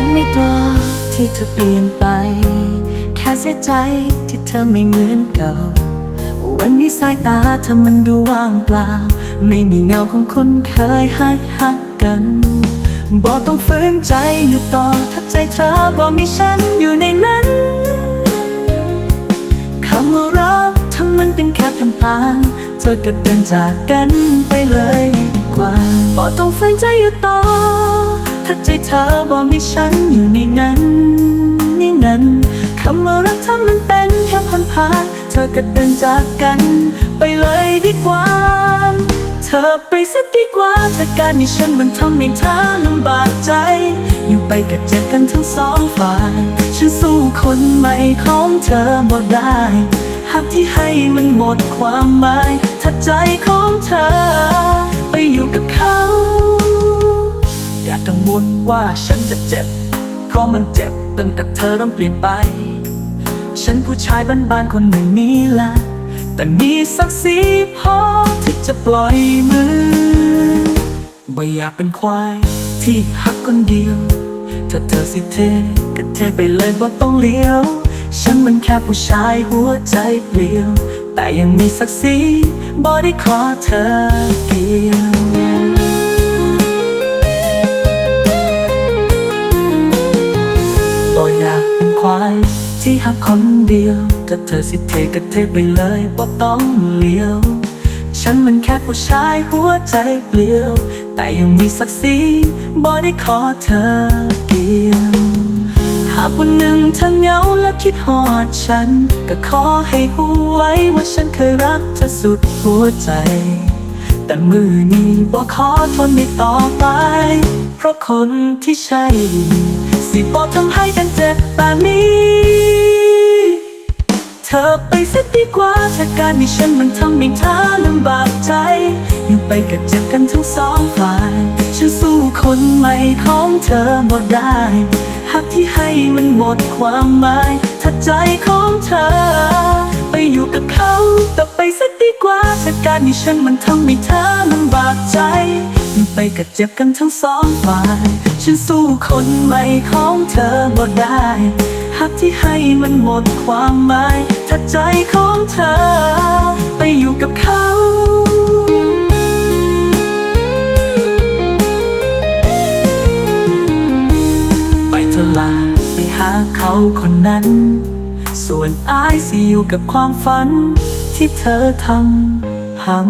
ฉันไม่ตัวที่เธอเปลี่ยนไป แค่เสียใจที่เธอไม่เหมือนเก่า วันนี้สายตาเธอมันดูว่างเปล่า ไม่มีเงาของคนเคยหักหักกันบอกต้องฝืนใจอยู่ต่อถ้าใจเธอบอกมีฉันอยู่ในนั้นคำว่ารักทั้งมันเป็นแค่คำพานเธอก็เดินจากกันไปเลยดีกว่าบอกต้องฝืนใจอยู่ต่อ ถ้าใจเธอบอกมีฉันอยู่ในนั้นนี่นั้นคำว่ารักทั้งมันเป็นแค่พันพานเธอก็เดินจากกัน ไปเลยดีกว่า เธอไปสักดีกว่าถ้าการมีฉันมันทำให้เธอลำบากใจ อยู่ไปกับเจ็บกันทั้งสองฝ่ายฉันสู้คนใหม่ของเธอบ่ได้หากที่ให้มันหมดความหมาย ถ้าใจของเธอ ไปอยู่กับเขา วลว่าฉันจะเจ็บ เพราะมันเจ็บตั้งแต่เธอเริ่มเปลี่ยนไป ฉันผู้ชายบ้านๆคนหนึ่งนี้แหละ แต่มีศักดิ์ศรีพอที่จะปล่อยมือไม่อยากเป็นควายที่หักคนเดียว ถ้าเธอสิเทก็เทไปเลยบ่าต้องเลี้ยว ฉันมันแค่ผู้ชายหัวใจเปลี่ยว แต่ยังมีศักดิ์ศรีบ่ได้ขอเธอเกี่ยวักคนเดียวถ้าเธอสิเทก็เทไปเลยบ่าต้องเลี้ยว ฉันมันแค่ผู้ชายหัวใจเปลี่ยว แต่ยังมีศักดิ์ศรีบ่ได้ขอเธอเกี่ยวหากวันหนึ่งเธอเหงาและคิดหอดฉัน ก็ขอให้รู้ไว้ว่าฉันเคยรักเธอสุดหัวใจ แต่มือนี้บอกขอทนไม่ต่อไป เพราะคนที่ใช่ สิบอกทำให้กันเจ็บแบบนี้ เธอไปสักดีกว่าถ้าการมีฉันมันทำให้เธอลำบากใจ อยู่ไปกับเจ็บกันทั้งสองฝ่าย ฉันสู้คนใหม่ของเธอบ่ได้หากที่ให้มันหมดความหมาย ถ้าใจของเธอ ไปอยู่กับเขาแต่ไปสักดีกว่าถ้าการมีฉันมันทำให้เธอลำบากใจอยู่ไปกับเจ็บกันทั้งสองฝ่าย ฉันสู้คนใหม่ของเธอบ่ได้ หากที่ให้มันหมดความหมายถ้าใจของเธอ ไปอยู่กับเขาไปเถอลาไปหาเขาคนนั้น ส่วนอายสิอยู่กับความฝัน ที่เธอทำพัง